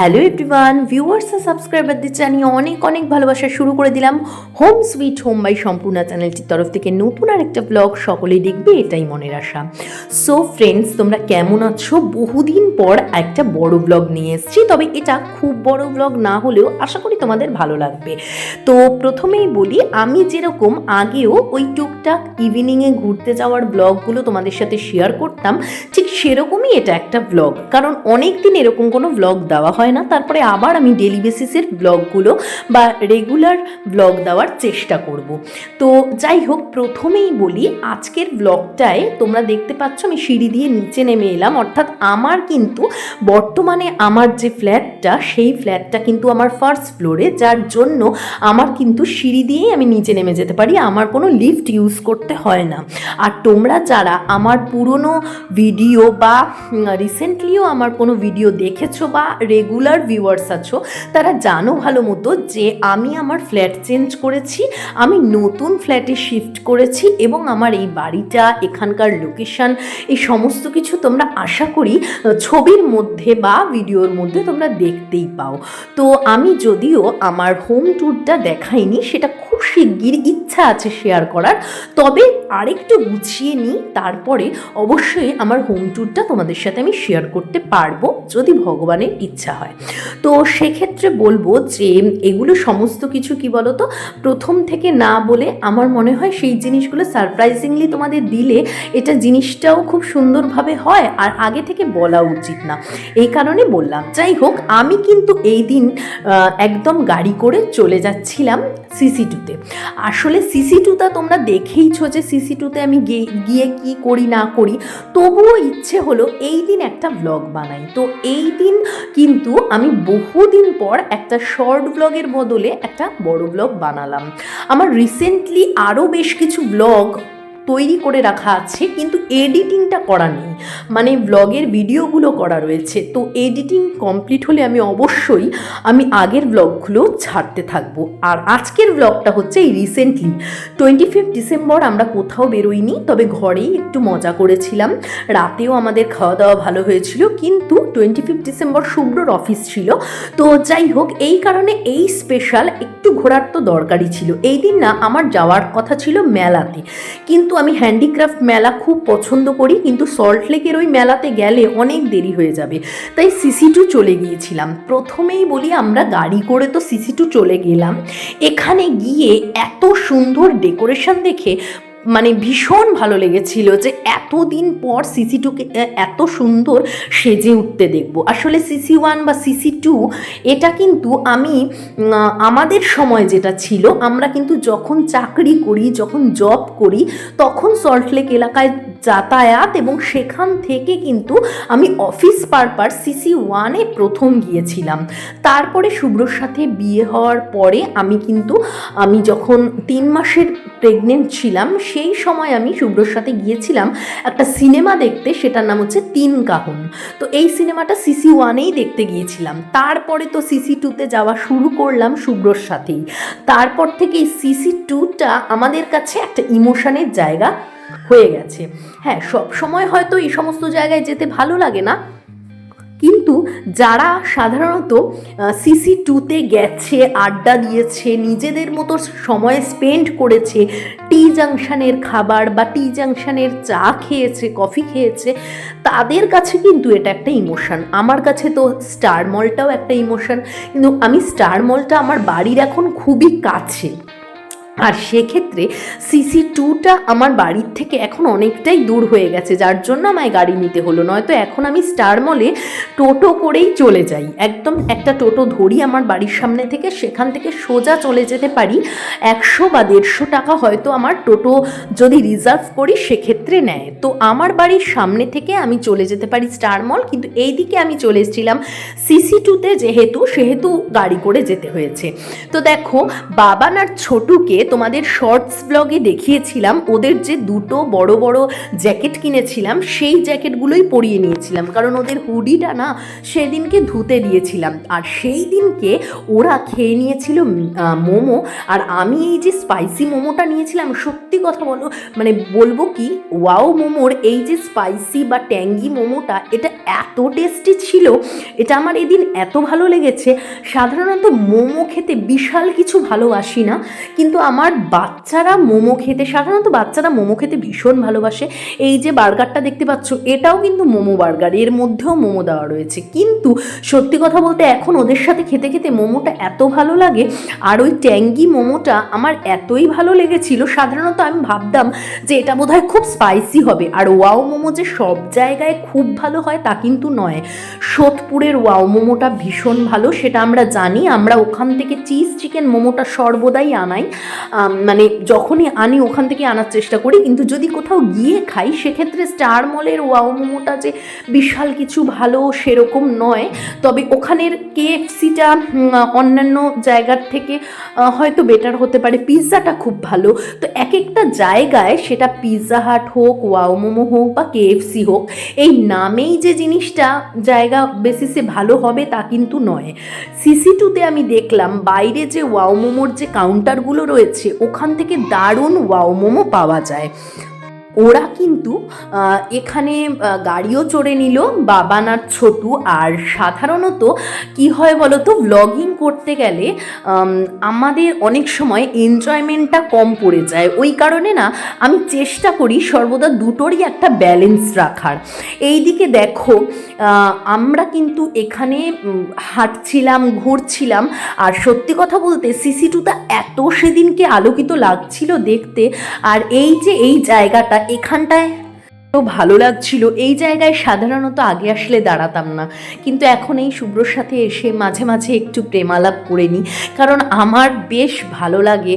Hello everyone viewers আর সাবস্ক্রাইবারদের জানিয়ে অনেক অনেক ভালোবাসা শুরু করে দিলাম। Home sweet home by Sampurna চ্যানেলটির তরফ থেকে নতুন আর একটা ব্লগ সকলেই দেখবে, এটাই মনের আশা। সো ফ্রেন্ডস তোমরা কেমন আছো? বহুদিন পর একটা বড় ব্লগ নিয়ে এসেছি, তবে এটা খুব বড় ব্লগ না হলেও আশা করি তোমাদের ভালো লাগবে। তো, প্রথমেই বলি, আমি যেরকম আগেও ওই টুকটাক ইভিনিংয়ে ঘুরতে যাওয়ার ব্লগগুলো তোমাদের সাথে শেয়ার করতাম, ঠিক সেরকমই এটা একটা ব্লগ কারণ অনেক দিন এরকম কোনো ব্লগ দেওয়া হয় না। তারপরে আবার আমি ডেলি বেসিসের ব্লগগুলো বা রেগুলার ব্লগ দেওয়ার চেষ্টা করব। তো যাই হোক, প্রথমেই বলি, আজকের ব্লগটায় তোমরা দেখতে পাচ্ছ আমি সিঁড়ি দিয়ে নিচে নেমে এলাম। অর্থাৎ আমার কিন্তু বর্তমানে আমার যে ফ্ল্যাটটা সেই ফ্ল্যাটটা কিন্তু আমার ফার্স্ট ফ্লোরে যার জন্য আমার কিন্তু সিঁড়ি দিয়েই আমি নিচে নেমে যেতে পারি। আমার কোনো লিফট ইউজ করতে হয় না। আর তোমরা যারা আমার পুরনো ভিডিও বা রিসেন্টলিও আমার কোনো ভিডিও দেখেছ বা রেগুলার ভিউয়ার্স আছো, তারা জানো ভালো মতো যে আমি আমার ফ্ল্যাট চেঞ্জ করেছি, আমি নতুন ফ্ল্যাটে শিফট করেছি এবং আমার এই বাড়িটা, এখানকার লোকেশন এই সমস্ত কিছু তোমরা আশা করি ছবির মধ্যে বা ভিডিওর মধ্যে তোমরা দেখতেই পাও। তো আমি যদিও আমার হোম ট্যুরটা দেখাইনি, সেটা খুব শিগগির ইচ্ছা আছে শেয়ার করার, তবে আরেকটু গুছিয়ে নিই, তারপরে অবশ্যই আমার হোম ট্যুরটা তোমাদের সাথে আমি শেয়ার করতে পারব, যদি ভগবানের ইচ্ছা হয়। তো সেক্ষেত্রে বলব যে এগুলো সমস্ত কিছু কি বলো তো প্রথম থেকে না বলে আমার মনে হয় সেই জিনিসগুলো সারপ্রাইজিংলি তোমাদের দিলে এটা জিনিসটাও খুব সুন্দরভাবে হয় আর আগে থেকে বলা উচিত না। এই কারণে বললাম। যাই হোক, আমি কিন্তু এই দিন একদম গাড়ি করে চলে যাচ্ছিলাম। সিসি টুতে আসলে সিসি টুটা তোমরা দেখেইছো যে সিসি টুতে আমি গিয়ে কি করি, না করি। তবুও ইচ্ছে হলো এই দিন একটা ব্লগ বানাই। তো এই দিন কিন্তু আমি বহুদিন পর একটা শর্ট ব্লগের বদলে একটা বড় ব্লগ বানালাম। আমার রিসেন্টলি আরও বেশ কিছু ব্লগ তৈরি করে রাখা আছে, কিন্তু এডিটিংটা করা নেই। মানে ব্লগের ভিডিওগুলো করা রয়েছে। তো এডিটিং কমপ্লিট হলে আমি অবশ্যই আমি আগের ব্লগগুলো ছাড়তে থাকব। আর আজকের ব্লগটা হচ্ছে এই রিসেন্টলি টোয়েন্টি ফিফথ ডিসেম্বর আমরা কোথাও বেরোইনি, তবে ঘরেই একটু মজা করেছিলাম। রাতেও আমাদের খাওয়া দাওয়া ভালো হয়েছিল, কিন্তু টোয়েন্টি ফিফথ ডিসেম্বর শুভ্রর অফিস ছিল। তো যাই হোক, এই কারণে এই স্পেশাল একটু ঘোরার তো দরকারই ছিল। এই দিন না, আমার যাওয়ার কথা ছিল মেলাতে। কিন্তু আমি হ্যান্ডিক্রাফট মেলা খুব পছন্দ করি, কিন্তু সল্ট লেকের ওই মেলাতে গেলে অনেক দেরি হয়ে যাবে। তাই সিসি টু চলে গিয়েছিলাম। প্রথমেই বলি আমরা গাড়ি করে তো সিসি টু চলে গেলাম। এখানে গিয়ে এত সুন্দর ডেকোরেশন দেখে মানে ভীষণ ভালো লেগেছিল যে এতদিন পর সিসি টুকে এত সুন্দর সেজে উঠতে দেখব। আসলে সিসি ওয়ান বা সিসি টু এটা কিন্তু আমি আমাদের সময় যেটা ছিল, আমরা কিন্তু যখন চাকরি করি, যখন জব করি, তখন সল্টলেক এলাকায় যাতায়াত এবং সেখান থেকে কিন্তু আমি অফিস পারপার সিসি ওয়ানে প্রথম গিয়েছিলাম। তারপরে শুভ্রর সাথে বিয়ে হওয়ার পরে আমি কিন্তু, আমি যখন তিন মাসের প্রেগনেন্ট ছিলাম, সেই সময় আমি শুভ্রর সাথে গিয়েছিলাম একটা সিনেমা দেখতে, সেটার নাম হচ্ছে তিন কাহন। তো এই সিনেমাটা সিসি ওয়ানেই দেখতে গিয়েছিলাম। তারপরে তো সিসি টুতে যাওয়া শুরু করলাম শুভ্রর সাথেই। তারপর থেকে সিসি টুটা আমাদের কাছে একটা ইমোশনের জায়গা। হয়ে গেছে। হ্যাঁ সব সময় হয়তো এই সমস্ত জায়গায় যেতে ভালো লাগে না। কিন্তু যারা সাধারণত সিসি টুতে গেছে, আড্ডা দিয়েছে, নিজেদের মতো সময় স্পেন্ড করেছে টি জাংশনের খাবার বা টি জাংশনের চা খেয়েছে, কফি খেয়েছে, তাদের কাছে কিন্তু এটা একটা ইমোশন আমার কাছে তো স্টার মলটাও একটা ইমোশন কিন্তু আমি স্টার মলটা আমার বাড়ির এখন খুবই কাছে। আর সেক্ষেত্রে সিসি টুটা আমার বাড়ির থেকে এখন অনেকটাই দূর হয়ে গেছে, যার জন্য আমায় গাড়ি নিতে হলো। নয়তো এখন আমি স্টার মলে টোটো করেই চলে যাই। একদম একটা টোটো ধরি আমার বাড়ির সামনে থেকে, সেখান থেকে সোজা চলে যেতে পারি। একশো বা দেড়শো টাকা হয়তো আমার টোটো যদি রিজার্ভ করি, সেক্ষেত্রে নেয়। তো আমার বাড়ির সামনে থেকে আমি চলে যেতে পারি স্টার মল কিন্তু এই দিকে আমি চলে এসেছিলাম সিসি টুতে, যেহেতু, সেহেতু গাড়ি করে যেতে হয়েছে। তো দেখো বাবান আর ছোটুকে তোমাদের শর্ট শর্টস ব্লগে দেখিয়েছিলাম, ওদের যে দুটো বড় বড় জ্যাকেট কিনেছিলাম, সেই জ্যাকেটগুলোই পরিয়ে নিয়েছিলাম। কারণ ওদের হুডিটা না সেদিনকে ধুতে দিয়েছিলাম। আর সেই দিনকে ওরা খেয়ে নিয়েছিল মোমো। আর আমি এই যে স্পাইসি মোমোটা নিয়েছিলাম, সত্যি কথা বলো মানে বলব কি ওয়াও মোমোর এই যে স্পাইসি বা ট্যাঙ্গি মোমোটা, এটা এত টেস্টি ছিল, এটা আমার এদিন এত ভালো লেগেছে। সাধারণত মোমো খেতে বিশাল কিছু ভালোবাসি না, কিন্তু আমার বাচ্চারা মোমো খেতে, সাধারণত বাচ্চারা মোমো খেতে ভীষণ ভালোবাসে। এই যে বার্গারটা দেখতে পাচ্ছ, এটাও কিন্তু মোমো বার্গার, এর মধ্যেও মোমো দেওয়া রয়েছে। কিন্তু সত্যি কথা বলতে এখন ওদের সাথে খেতে খেতে মোমোটা এত ভালো লাগে, আর ওই ট্যাঙ্গি মোমোটা আমার এতই ভালো লেগেছিল, সাধারণত আমি ভাবতাম যে এটা বোধহয় খুব স্পাইসি হবে। আর ওয়াও মোমো যে সব জায়গায় খুব ভালো হয় তা কিন্তু নয়। সোদপুরের ওয়াও মোমোটা ভীষণ ভালো, সেটা আমরা জানি। আমরা ওখান থেকে চিজ চিকেন মোমোটা সর্বদাই আনাই। মানে যখনই আনি, ওখান থেকে আনার চেষ্টা করি। কিন্তু যদি কোথাও গিয়ে খাই, সেক্ষেত্রে স্টার মলের ওয়াও মোমোটা যে বিশাল কিছু ভালো, সেরকম নয়। তবে ওখানের কেএফসিটা অন্যান্য জায়গার থেকে হয়তো বেটার হতে পারে। পিৎজাটা খুব ভালো। তো এক একটা জায়গায় সেটা পিৎজা হাট হোক ওয়াও মোমো হোক বা কেএফসি হোক, এই নামেই যে জিনিসটা জায়গা বেসিসে ভালো হবে তা কিন্তু নয়। সিসি টুতে আমি দেখলাম, বাইরে যে ওয়াও মোমোর যে কাউন্টারগুলো রয়েছে, ওখান থেকে দারুণ ওয়াও মোমো পাওয়া যায়। ওরা কিন্তু এখানে গাড়িও চড়ে নিল, বাবান আর ছোটু। আর সাধারণত কি হয় বলো তো ব্লগিং করতে গেলে আমাদের অনেক সময় এনজয়মেন্টটা কম পড়ে যায়। ওই কারণে না, আমি চেষ্টা করি সর্বদা দুটোরই একটা ব্যালেন্স রাখার। এই দিকে দেখো আমরা কিন্তু এখানে হাঁটছিলাম, ঘুরছিলাম। আর সত্যি কথা বলতে সিসি টুটা এত সেদিনকে আলোকিত লাগছিল দেখতে। আর এই যে এই জায়গাটা এখানটায় ভালো লাগছিল। এই জায়গায় সাধারণত আগে আসলে দাঁড়াতাম না। কিন্তু এখন এই শুভ্রর সাথে এসে মাঝে মাঝে একটু প্রেমালাপ করে নিই। কারণ আমার বেশ ভালো লাগে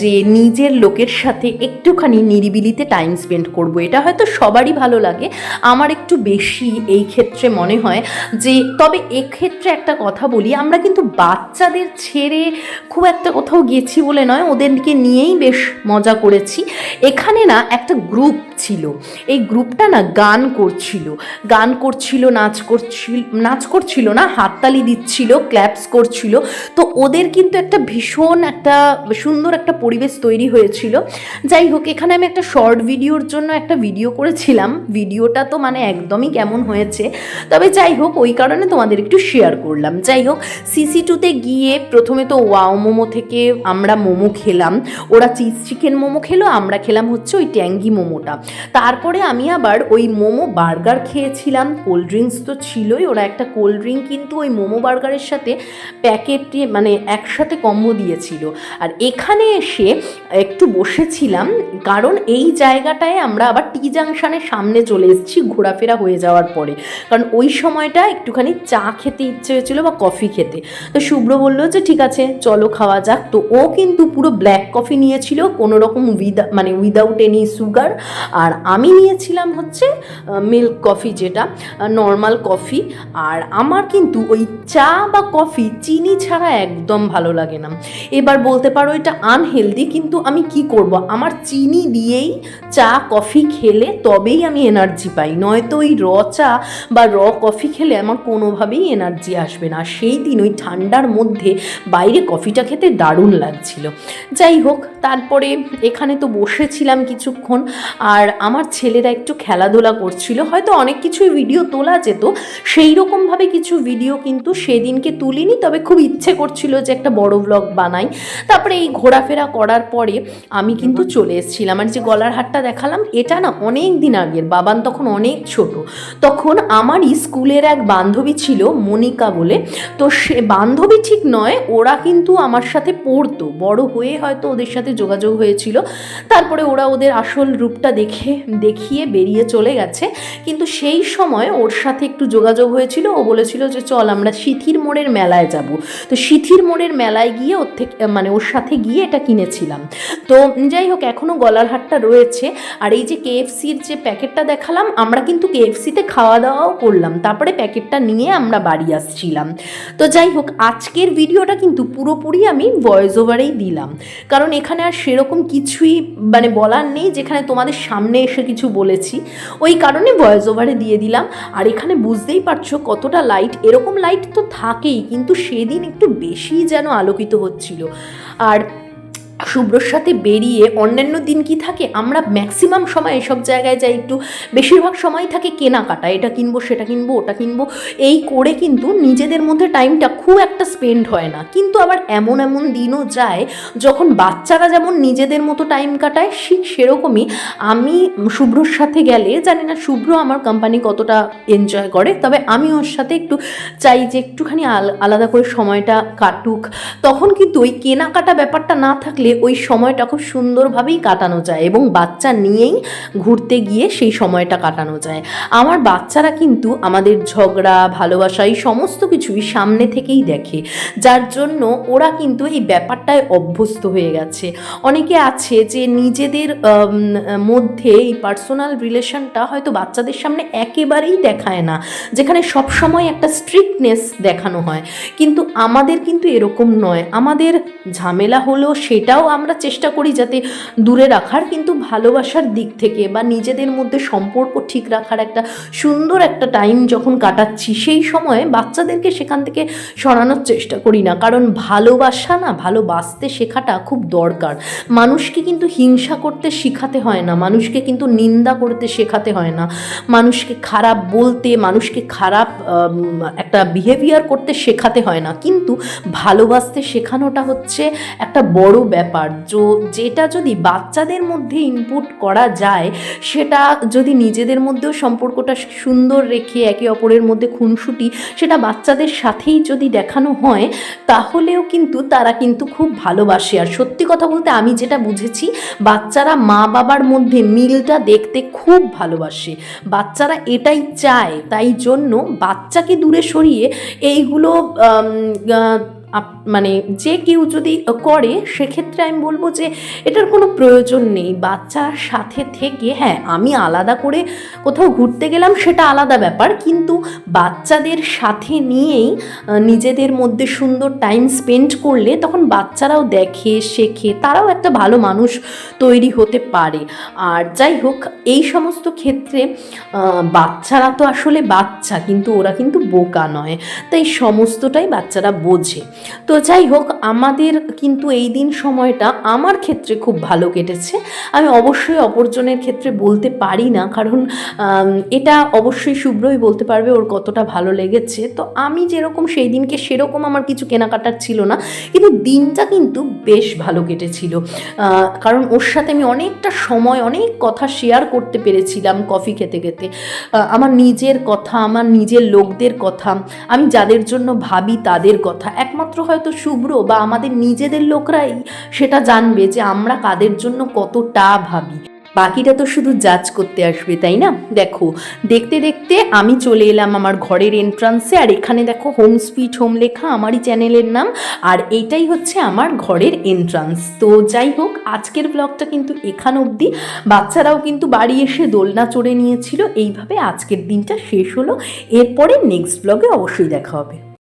যে নিজের লোকের সাথে একটুখানি নিরিবিলিতে টাইম স্পেন্ড করব। এটা হয়তো সবারই ভালো লাগে। আমার একটু বেশি এই ক্ষেত্রে মনে হয় যে, তবে এক্ষেত্রে একটা কথা বলি, আমরা কিন্তু বাচ্চাদের ছেড়ে খুব একটা কোথাও গেছি বলে নয়, ওদেরকে নিয়েই বেশ মজা করেছি। এখানে না একটা গ্রুপ ছিল। এই গ্রুপটা না গান করছিল। গান করছিল, নাচ করছিল নাচ করছিল না, হাততালি দিচ্ছিল, ক্ল্যাপস করছিল। তো ওদের কিন্তু একটা ভীষণ একটা সুন্দর একটা পরিবেশ তৈরি হয়েছিল। যাই হোক, এখানে আমি একটা শর্ট ভিডিওর জন্য একটা ভিডিও করেছিলাম। ভিডিওটা তো মানে একদমই কেমন হয়েছে। তবে যাই হোক, ওই কারণে তোমাদের একটু শেয়ার করলাম। যাই হোক সিসি টুতে গিয়ে প্রথমে তো ওয়াও মোমো থেকে আমরা মোমো খেলাম। ওরা চিজ চিকেন মোমো খেলো, আমরা খেলাম হচ্ছে ওই ট্যাঙ্গি মোমোটা। তারপরে আমি আবার ওই মোমো বার্গার খেয়েছিলাম, কোল্ড ড্রিঙ্কস তো ছিলই, ওরা একটা কোল্ড ড্রিঙ্ক কিন্তু ওই মোমো বার্গারের সাথে প্যাকেটটি মানে একসাথে কম্বো দিয়েছিল। আর এখানে এসে একটু বসেছিলাম, কারণ এই জায়গাটায় আমরা আবার টি জাংশনের সামনে চলে এসেছি ঘোরাফেরা হয়ে যাওয়ার পরে। কারণ ওই সময়টা একটুখানি চা খেতে ইচ্ছে হয়েছিল বা কফি খেতে। তো শুভ্র বলল যে, ঠিক আছে, চলো খাওয়া যাক। তো ও কিন্তু পুরো ব্ল্যাক কফি নিয়েছিল, কোনো রকম উইদা মানে উইদাউট এনি সুগার আর আমি নিয়েছিলাম হচ্ছে মিল্ক কফি যেটা নর্মাল কফি আর আমার কিন্তু ওই চা বা কফি চিনি ছাড়া একদম ভালো লাগে না। এবার বলতে পারো এটা আনহেলদি কিন্তু আমি কি করব? আমার চিনি দিয়েই চা কফি খেলে তবেই আমি এনার্জি পাই। নয়তো ওই র চা বা র কফি খেলে আমার কোনোভাবেই এনার্জি আসবে না। সেই দিন ওই ঠান্ডার মধ্যে বাইরে কফিটা খেতে দারুণ লাগছিল। যাই হোক, তারপরে এখানে তো বসেছিলাম কিছুক্ষণ। আর আমার ছেলেরা একটু খেলাধুলা করছিল। হয়তো অনেক কিছুই ভিডিও তোলা যেত। সেই রকমভাবে কিছু ভিডিও কিন্তু সেদিনকে তুলিনি, তবে খুব ইচ্ছে করছিল যে একটা বড় ব্লগ বানাই। তারপরে এই ঘোরাফেরা করার পরে আমি কিন্তু চলে এসেছিলাম। আর যে গলার হাটটা দেখালাম, এটা না অনেক দিন আগের। বাবান তখন অনেক ছোট। তখন আমারই স্কুলের এক বান্ধবী ছিল, মনিকা বলে। তো সে বান্ধবী ঠিক নয়, ওরা কিন্তু আমার সাথে পড়তো। বড় হয়ে হয়তো ওদের সাথে যোগাযোগ হয়েছিল। তারপরে ওরা ওদের আসল রূপটা দেখে দেখে, দেখিয়ে বেরিয়ে চলে গেছে। কিন্তু সেই সময় ওর সাথে একটু যোগাযোগ হয়েছিল। ও বলেছিল যে, চল, আমরা সিথির মোড়ের মেলায় যাব। তো সিথির মোড়ের মেলায় গিয়ে ওর থেকে মানে ওর সাথে গিয়ে এটা কিনেছিলাম। তো যাই হোক এখনও গলার হাটটা রয়েছে। আর এই যে কেএফসির যে প্যাকেটটা দেখালাম, আমরা কিন্তু কেএফসিতে খাওয়া দাওয়াও করলাম। তারপরে প্যাকেটটা নিয়ে আমরা বাড়ি আসছিলাম। তো যাই হোক, আজকের ভিডিওটা কিন্তু পুরোপুরি আমি ভয়েস ওভারেই দিলাম। কারণ এখানে আর সেরকম কিছুই মানে বলার নেই, যেখানে তোমাদের সামনে এসে কিছু বলেছি। ওই কারণে ভয়েস ওভারে দিয়ে দিলাম। আর এখানে বুঝতেই পারছ কতটা লাইট এরকম লাইট তো থাকেই, কিন্তু সেদিন একটু বেশি যেন আলোকিত হচ্ছিল। আর শুভ্রর সাথে বেরিয়ে অন্যান্য দিন কি থাকে? আমরা ম্যাক্সিমাম সময় এসব জায়গায় যাই একটু। বেশিরভাগ সময় থাকে কেনাকাটা। এটা কিনবো, সেটা কিনবো, ওটা কিনবো। এই করে কিন্তু নিজেদের মধ্যে টাইমটা খুব একটা স্পেন্ড হয় না। কিন্তু আবার এমন এমন দিনও যায়, যখন বাচ্চারা যেমন নিজেদের মতো টাইম কাটায়, ঠিক সেরকমই আমি শুভ্রর সাথে গেলে, জানি না শুভ্র আমার কোম্পানি কতটা এনজয় করে, তবে আমি ওর সাথে একটু চাই যে একটুখানি আল- আলাদা করে সময়টা কাটুক। তখন কিন্তু ওই কেনাকাটা ব্যাপারটা না থাকলে ওই সময়টা খুব সুন্দরভাবেই কাটানো যায় এবং বাচ্চা নিয়েই ঘুরতে গিয়ে সেই সময়টা কাটানো যায়। আমার বাচ্চারা কিন্তু আমাদের ঝগড়া, ভালোবাসা এই সমস্ত কিছুই সামনে থেকেই দেখে। যার জন্য ওরা কিন্তু এই ব্যাপারটায় অভ্যস্ত হয়ে গেছে। অনেকে আছে যে নিজেদের মধ্যে এই পার্সোনাল রিলেশনটা হয়তো বাচ্চাদের সামনে একেবারেই দেখায় না, যেখানে সব সময় একটা স্ট্রিক্টনেস দেখানো হয়। কিন্তু আমাদের কিন্তু এরকম নয়। আমাদের ঝামেলা হলো সেটাও আমরা চেষ্টা করি যাতে দূরে রাখার, কিন্তু ভালোবাসার দিক থেকে বা নিজেদের মধ্যে সম্পর্ক ঠিক রাখার একটা সুন্দর একটা টাইম যখন কাটাচ্ছি, সেই সময় বাচ্চাদেরকে সেখান থেকে সরানোর চেষ্টা করি না। কারণ ভালোবাসা না, ভালোবাসতে শেখাটা খুব দরকার। মানুষকে কিন্তু হিংসা করতে শেখাতে হয় না, মানুষকে কিন্তু নিন্দা করতে শেখাতে হয় না। মানুষকে খারাপ বলতে, মানুষকে খারাপ একটা বিহেভিয়ার করতে শেখাতে হয় না। কিন্তু ভালোবাসতে শেখানোটা হচ্ছে একটা বড় ব্যাপার। যেটা যদি বাচ্চাদের মধ্যে ইনপুট করা যায়, সেটা যদি নিজেদের মধ্যেও সম্পর্কটা সুন্দর রেখে একে অপরের মধ্যে খুনসুটি, সেটা বাচ্চাদের সাথেই যদি দেখানো হয়, তাহলেও কিন্তু তারা কিন্তু খুব ভালোবাসে। আর সত্যি কথা বলতে আমি যেটা বুঝেছি, বাচ্চারা মা বাবার মধ্যে মিলটা দেখতে খুব ভালোবাসে। বাচ্চারা এটাই চায়, তাই জন্য বাচ্চাকে দূরে সরিয়ে এইগুলো মানে যে কেউ যদি করে, সেক্ষেত্রে আমি বলব যে এটার কোনো প্রয়োজন নেই। বাচ্চার সাথে থেকে হ্যাঁ আমি আলাদা করে কোথাও ঘুরতে গেলাম, সেটা আলাদা ব্যাপার। কিন্তু বাচ্চাদের সাথে নিয়েই নিজেদের মধ্যে সুন্দর টাইম স্পেন্ড করলে তখন বাচ্চারাও দেখে, শেখে, তারাও একটা ভালো মানুষ তৈরি হতে পারে। আর যাই হোক, এই সমস্ত ক্ষেত্রে বাচ্চারা তো আসলে বাচ্চা, কিন্তু ওরা কিন্তু বোকা নয়। তাই সমস্তটাই বাচ্চারা বোঝে। তো যাই হোক, আমাদের কিন্তু এই দিন সময়টা আমার ক্ষেত্রে খুব ভালো কেটেছে। আমি অবশ্যই অপরজনের ক্ষেত্রে বলতে পারি না, কারণ এটা অবশ্যই শুভ্রই বলতে পারবে ওর কতটা ভালো লেগেছে। তো আমি যেরকম সেই দিনকে সেরকম আমার কিছু কেনাকাটার ছিল না, কিন্তু দিনটা কিন্তু বেশ ভালো কেটেছিল। কারণ ওর সাথে আমি অনেকটা সময়, অনেক কথা শেয়ার করতে পেরেছিলাম কফি খেতে খেতে। আমার নিজের কথা, আমার নিজের লোকদের কথা, আমি যাদের জন্য ভাবি তাদের কথা, একমাত্র হয়তো শুভ্র বা আমাদের নিজেদের লোকরাই সেটা জানবে যে আমরা কাদের জন্য কতটা ভাবি। বাকিটা তো শুধু জাজ করতে আসবে, তাই না? দেখো, দেখতে দেখতে আমি চলে এলাম আমার ঘরের এন্ট্রান্সে আর এখানে দেখো হোম স্পিট হোম লেখা আমারই চ্যানেলের নাম, আর এইটাই হচ্ছে আমার ঘরের এন্ট্রান্স তো যাই হোক, আজকের ব্লগটা কিন্তু এখান অবধি। বাচ্চারাও কিন্তু বাড়ি এসে দোলনা চড়ে নিয়েছিল, এইভাবে আজকের দিনটা শেষ হলো। এরপরে নেক্সট ব্লগে অবশ্যই দেখা হবে।